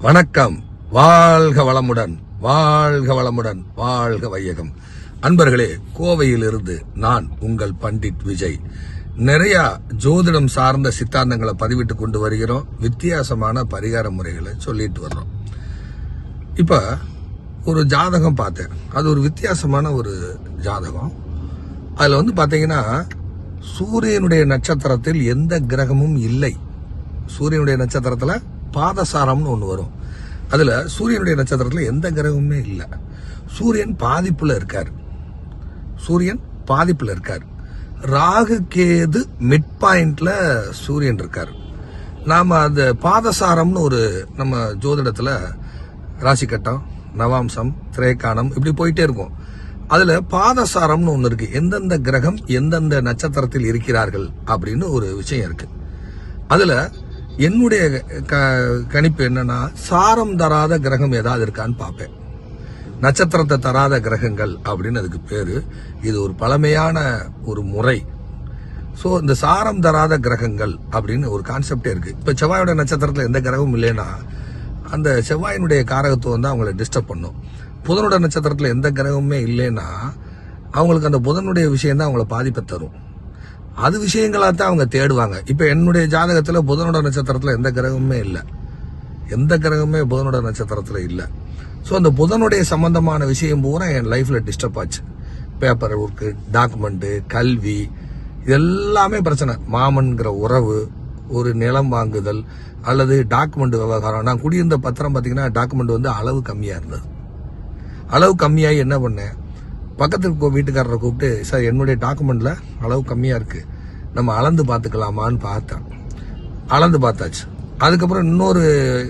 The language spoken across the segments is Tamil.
வணக்கம். வாழ்க வளமுடன் வாழ்க வளமுடன் வாழ்க வையகம். அன்பர்களே கோவையிலிருந்து நான் உங்கள் பண்டிட் விஜய். நிறைய ஜோதிடம் சார்ந்த சித்தாந்தங்களை பதிவிட்டு கொண்டு வருகிறோம். வித்தியாசமான பரிகார முறைகளை சொல்லிட்டு வர்றோம். இப்ப ஒரு ஜாதகம் பார்த்தேன். அது ஒரு வித்தியாசமான ஒரு ஜாதகம். அதுல வந்து பாத்தீங்கன்னா சூரியனுடைய நட்சத்திரத்தில் எந்த கிரகமும் இல்லை. சூரியனுடைய நட்சத்திரத்துல பாதசாரம்னு ஒன்று வரும். அதில் சூரியனுடைய நட்சத்திரத்தில் எந்த கிரகமுமே இல்லை. சூரியன் பாதிப்பில் இருக்கார். சூரியன் பாதிப்பில் இருக்கார். ராகு கேது மிட் பாயிண்டில் சூரியன் இருக்கார். நாம் அந்த பாதசாரம்னு ஒரு நம்ம ஜோதிடத்தில் ராசிக்கட்டம் நவாம்சம் திரேக்கானம் இப்படி போயிட்டே இருக்கும். அதில் பாதசாரம்னு ஒன்று இருக்குது எந்தெந்த கிரகம் எந்தெந்த நட்சத்திரத்தில் இருக்கிறார்கள் அப்படின்னு ஒரு விஷயம் இருக்குது அதில் என்னுடைய க- கணிப்பு என்னன்னா சாரம் தராத கிரகம் ஏதாவது இருக்கான்னு பார்ப்பேன். நட்சத்திரத்தை தராத கிரகங்கள் அப்படின்னு அதுக்கு பேரு. இது ஒரு பழமையான ஒரு முறை. ஸோ இந்த சாரம் தராத கிரகங்கள் அப்படின்னு ஒரு கான்செப்டே இருக்கு. இப்போ செவ்வாயோட நட்சத்திரத்தில் எந்த கிரகமும் இல்லைன்னா அந்த செவ்வாயினுடைய காரகத்துவம் தான் அவங்களை டிஸ்டர்ப் பண்ணும். புதனோட நட்சத்திரத்தில் எந்த கிரகமுமே இல்லைன்னா அவங்களுக்கு அந்த புதனுடைய விஷயம் தான் அவங்கள பாதிப்பை தரும். அது விஷயங்களா தான் அவங்க தேடுவாங்க. இப்ப என்னுடைய ஜாதகத்துல புதனோட நட்சத்திரத்துல எந்த கிரகமுமே இல்லை. எந்த கிரகமே புதனோட நட்சத்திரத்துல இல்லை. ஸோ அந்த புதனுடைய சம்பந்தமான விஷயம் பூரா என் லைஃப்ல டிஸ்டர்ப் ஆச்சு. பேப்பர் ஒர்க்கு டாக்குமெண்ட்டு கல்வி இது எல்லாமே பிரச்சனை. மாமன்கிற உறவு ஒரு நிலம் வாங்குதல் அல்லது டாக்குமெண்ட் விவகாரம். நான் குடியிருந்த பத்திரம் பார்த்தீங்கன்னா டாக்குமெண்ட் வந்து அளவு கம்மியாக இருந்தது. அளவு கம்மியாகி என்ன பண்ணேன்? பக்கத்தில் இருக்க வீட்டுக்காரரை கூப்பிட்டு சார் என்னுடைய டாக்குமெண்ட்ல அளவு கம்மியா இருக்கு. நம்ம அளந்து பார்த்துக்கலாமான்னு பார்த்தேன். அளந்து பார்த்தாச்சு. அதுக்கப்புறம் இன்னொரு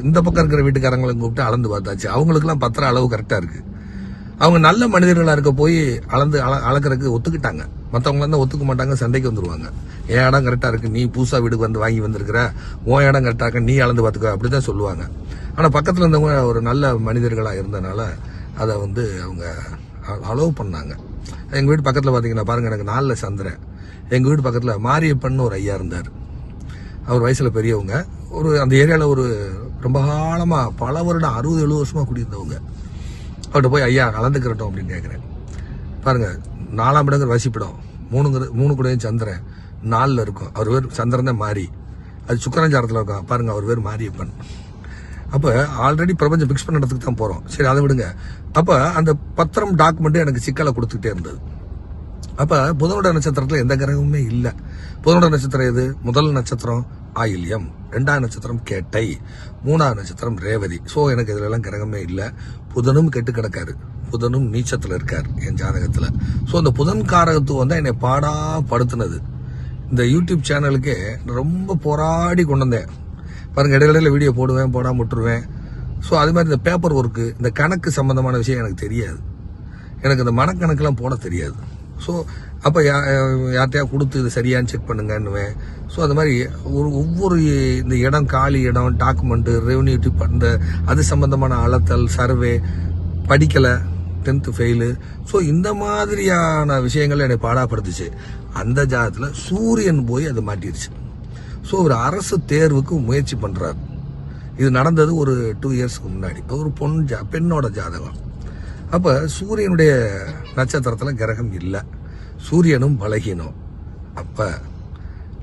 இந்த பக்கம் இருக்கிற வீட்டுக்காரங்களை கூப்பிட்டு அளந்து பார்த்தாச்சு. அவங்களுக்குலாம் பத்திர அளவு கரெக்டா இருக்கு. அவங்க நல்ல மனிதர்களா இருக்க போய் அளந்து அள- அளக்கறதுக்கு ஒத்துக்கிட்டாங்க. மற்றவங்க தான் ஒத்துக்க மாட்டாங்க சண்டைக்கு வந்துருவாங்க. என் இடம் கரெக்டா இருக்கு. நீ புதுசா வீடுக்கு வந்து வாங்கி வந்திருக்கிற. உன் இடம் கரெக்டா இருக்கு. நீ அளந்து பார்த்துக்க. அப்படிதான் சொல்லுவாங்க. ஆனா பக்கத்துல இருந்தவங்க ஒரு நல்ல மனிதர்களா இருந்தனால அதை வந்து அவங்க அலோவ் பண்ணாங்க. எங்கள் வீட்டு பக்கத்தில் பார்த்தீங்கன்னா பாருங்கள் எனக்கு நாலில் சந்திரன். எங்கள் வீட்டு பக்கத்தில் மாரியப்பன் ஒரு ஐயா இருந்தார். அவர் வயசில் பெரியவங்க. ஒரு அந்த ஏரியாவில் ஒரு ரொம்ப காலமாக பல வருடம் அறுபது எழுபது வருஷமாக குடியிருந்தவங்க. அவர்கிட்ட போய் ஐயா கலந்துக்கிறட்டும் அப்படின்னு கேட்குறேன் பாருங்க நாலாம் இடங்கிற வசிப்பிடம் மூணுங்கிற மூணு கூடயும் சந்திரன். நாலில் இருக்கும். அவர் பேர் சந்திரன் தான் மாறி அது சுக்கரஞ்சாரத்தில் இருக்கும் பாருங்க அவர் பேர் மாரியப்பன். அப்போ ஆல்ரெடி பிரபஞ்சம் ஃபிக்ஸ் பண்ண இடத்துக்கு தான் போகிறோம் சரி அதை விடுங்க. அப்போ அந்த பத்திரம் டாக்குமெண்ட் எனக்கு சிக்கலை கொடுத்துக்கிட்டே இருந்தது. அப்ப புதனோட நட்சத்திரத்துல எந்த கிரகமுமே இல்லை. புதனோட நட்சத்திரம் எது? முதல் நட்சத்திரம் ஆயில்யம் ரெண்டாவது நட்சத்திரம் கேட்டை மூணாவது நட்சத்திரம் ரேவதி. சோ எனக்கு இதுல எல்லாம் கிரகமே இல்லை. புதனும் கெட்டு கிடக்காரு. புதனும் நீச்சத்துல இருக்காரு என் ஜாதகத்துல. சோ அந்த புதன் காரகத்துவம் தான் என்னை பாடா படுத்துனது. இந்த யூடியூப் சேனலுக்கே ரொம்ப போராடி கொண்டு வந்தேன். பாருங்க இடையில வீடியோ போடுவேன் போடாமல் விட்டுருவேன். ஸோ அது மாதிரி இந்த பேப்பர் ஒர்க்கு இந்த கணக்கு சம்மந்தமான விஷயம் எனக்கு தெரியாது. எனக்கு இந்த மனக்கணக்கெலாம் போட தெரியாது. ஸோ அப்போ யா யார்கிட்டயா கொடுத்து இது சரியான்னு செக் பண்ணுங்கன்னுவேன். ஸோ அது மாதிரி ஒரு ஒவ்வொரு இந்த இடம் காலி இடம் டாக்குமெண்ட்டு ரெவன்யூ டிப் அந்த அது சம்மந்தமான அளத்தல் சர்வே படிக்கலை டென்த்து ஃபெயிலு ஸோ இந்த மாதிரியான விஷயங்கள் என்னை பாடாப்படுத்துச்சு. அந்த ஜாதத்தில் சூரியன் போய் அது மாட்டிருச்சு. ஸோ ஒரு அரசு தேர்வுக்கு முயற்சி பண்ணுறாரு இது நடந்தது ஒரு டூ இயர்ஸ்க்கு முன்னாடி. ஒரு பொன் ஜா பெண்ணோட ஜாதகம். அப்போ சூரியனுடைய நட்சத்திரத்தில் கிரகம் இல்லை. சூரியனும் பலகீனம். அப்போ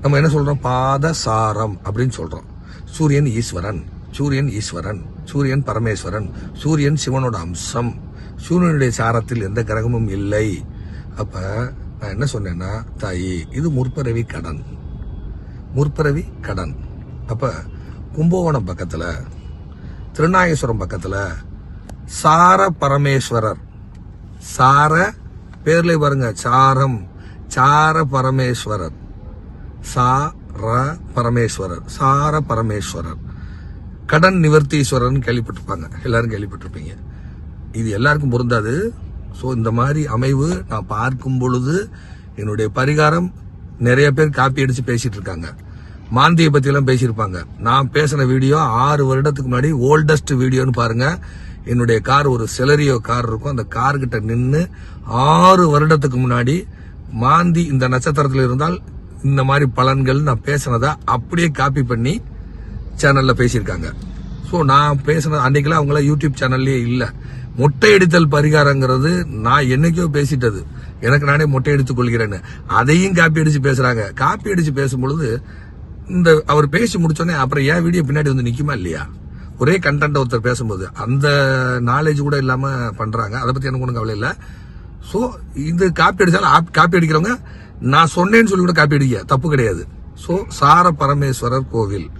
நம்ம என்ன சொல்கிறோம் பாத சாரம் அப்படின்னு சொல்கிறோம் சூரியன் ஈஸ்வரன் சூரியன் ஈஸ்வரன் சூரியன் பரமேஸ்வரன் சூரியன் சிவனோட அம்சம். சூரியனுடைய சாரத்தில் எந்த கிரகமும் இல்லை. அப்போ நான் என்ன சொன்னேன்னா தாயி இது முற்பிறவி கடன். முற்பிறவி கடன். அப்ப கும்பகோணம் பக்கத்துல திருநாகேஸ்வரம் பக்கத்துல சார பரமேஸ்வரர். சார பேர்ல பாருங்க சாரம். சார பரமேஸ்வரர். சார பரமேஸ்வரர். சார பரமேஸ்வரர். கடன் நிவர்த்தீஸ்வரர்னு கேள்விப்பட்டிருப்பாங்க. எல்லாரும் கேள்விப்பட்டிருப்பீங்க. இது எல்லாருக்கும் பொருந்தாது. ஸோ இந்த மாதிரி அமைவு நான் பார்க்கும் பொழுது என்னுடைய பரிகாரம் நிறைய பேர் காப்பி அடிச்சு பேசிட்டு இருக்காங்க. மாந்தியை பத்தி எல்லாம் பேசியிருப்பாங்க. நான் பேசின வீடியோ ஆறு வருடத்துக்கு முன்னாடி ஓல்டஸ்ட் வீடியோன்னு பாருங்க. என்னுடைய கார் ஒரு செலரியோ கார் இருக்கும். அந்த கார்கிட்ட நின்று ஆறு வருடத்துக்கு முன்னாடி மாந்தி இந்த நட்சத்திரத்தில் இருந்தால் இந்த மாதிரி பலன்கள் நான் பேசினதை அப்படியே காப்பி பண்ணி சேனல்ல பேசியிருக்காங்க. ஸோ நான் பேசின அன்னைக்கெல்லாம் அவங்கள யூடியூப் சேனல்லே இல்லை. மொட்டை அடித்தல் பரிகாரங்கிறது நான் என்னைக்கோ பேசிட்டது. எனக்கு நானே மொட்டை அடித்துக் கொள்கிறேன்னு. அதையும் காப்பி அடிச்சு பேசுறாங்க. காப்பி அடிச்சு பேசும்பொழுது இந்த அவர் பேசி முடிச்சோடனே அப்புறம் ஏன் வீடியோ பின்னாடி வந்து நிக்குமா இல்லையா? ஒரே கண்டென்ட் ஒருத்தர் பேசும்போது. அந்த நாலேஜ் கூட இல்லாம பண்றாங்க. அதை பத்தி எனக்கு ஒன்றும் கவலை இல்லை. ஸோ இது காப்பி அடிச்சாலும் ஆப்- காப்பி அடிக்கிறவங்க நான் சொன்னேன்னு சொல்லி கூட காப்பி அடிக்க தப்பு கிடையாது. ஸோ சார பரமேஸ்வரர் கோவில்.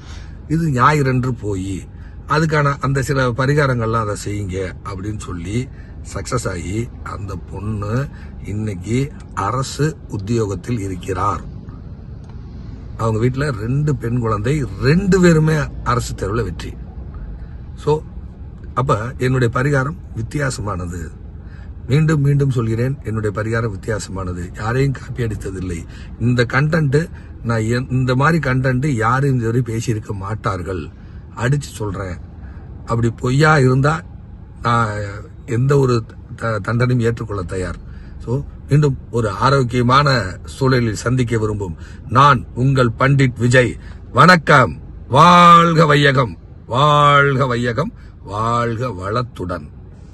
இது ஞாயிறன்று போய் அதுக்கான அந்த சில பரிகாரங்கள்லாம் அதை செய்யுங்க அப்படின்னு சொல்லி சக்சஸ் ஆகி அந்த பொண்ணு இன்னைக்கு அரசு உத்தியோகத்தில் இருக்கிறார். அவங்க வீட்டில் ரெண்டு பெண் குழந்தை ரெண்டு பேருமே அரசு தேர்வில் வெற்றி. ஸோ அப்போ என்னுடைய பரிகாரம் வித்தியாசமானது. மீண்டும் மீண்டும் சொல்கிறேன் என்னுடைய பரிகாரம் வித்தியாசமானது. யாரையும் காப்பி அடித்ததில்லை. இந்த கண்டென்ட்டு நான் என்- இந்த மாதிரி கண்டென்ட் யாரும் இதுவரை பேசியிருக்க மாட்டார்கள். அடித்து சொல்கிறேன் அப்படி பொய்யா இருந்தால் நான் எந்த ஒரு த- தண்டனையும் ஏற்றுக்கொள்ள தயார். ஸோ மீண்டும் ஒரு ஆரோக்கியமான சூழலில் சந்திக்க விரும்பும் நான் உங்கள் பண்டிட் விஜய். வணக்கம். வாழ்க வையகம். வாழ்க வையகம். வாழ்க வளத்துடன்.